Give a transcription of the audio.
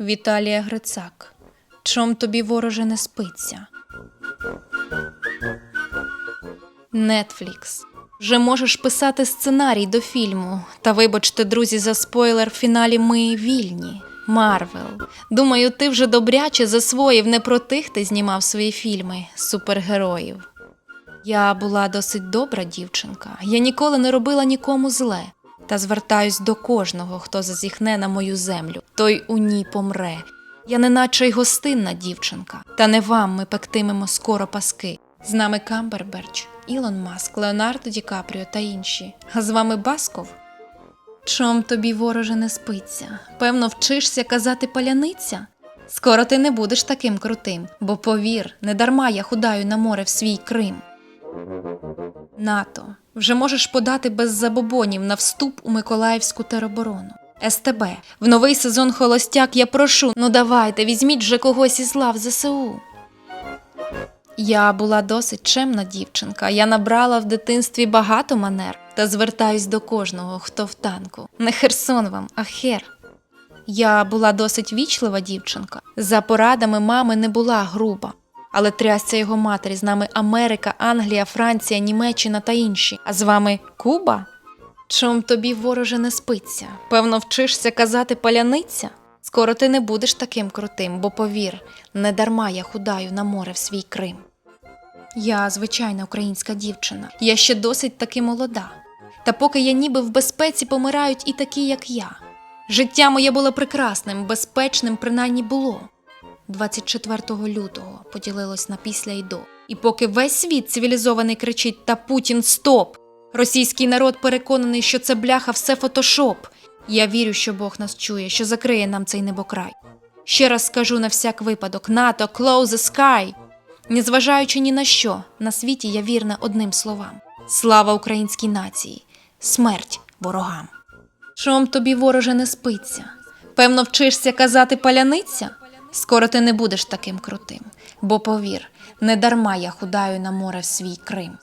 Віталія Грицак. Чом тобі вороже не спиться? Нетфлікс. Вже можеш писати сценарій до фільму. Та вибачте, друзі, за спойлер в фіналі ми вільні. Марвел. Думаю, ти вже добряче засвоїв не про тих ти знімав свої фільми супергероїв. Я була досить добра дівчинка. Я ніколи не робила нікому зле. Та звертаюсь до кожного, хто зазіхне на мою землю, той у ній помре. Я неначе й гостинна дівчинка. Та не вам ми пектимемо скоро паски. З нами Камберберч, Ілон Маск, Леонардо Ді Капріо та інші. А з вами Басков? Чом тобі вороже не спиться? Певно, вчишся казати паляниця? Скоро ти не будеш таким крутим, бо повір, не дарма я худаю на море в свій Крим. НАТО. Вже можеш подати без забобонів на вступ у Миколаївську тероборону. СТБ. В новий сезон Холостяк я прошу, ну давайте, візьміть вже когось із лав ЗСУ. Я була досить чемна дівчинка. Я набрала в дитинстві багато манер та звертаюсь до кожного, хто в танку. Не Херсон вам, а хер. Я була досить вічлива дівчинка. За порадами мами не була груба. Але трясця його матері з нами Америка, Англія, Франція, Німеччина та інші. А з вами Куба? Чом тобі вороже не спиться? Певно, вчишся казати паляниця? Скоро ти не будеш таким крутим, бо повір, не дарма я худаю на море в свій Крим. Я звичайна українська дівчина, я ще досить таки молода. Та поки я ніби в безпеці помирають і такі, як я. Життя моє було прекрасним, безпечним принаймні було. 24 лютого поділилось на після і до. І поки весь світ цивілізований кричить та Путін стоп! Російський народ переконаний, що це бляха все фотошоп. Я вірю, що Бог нас чує, що закриє нам цей небокрай. Ще раз скажу на всяк випадок: НАТО, close the sky! Незважаючи ні на що, на світі я вірна одним словам: слава українській нації, смерть ворогам. Чом тобі вороже не спиться? Певно, вчишся казати паляниця? Скоро ти не будеш таким крутим, бо повір, не дарма я худаю на море в свій Крим.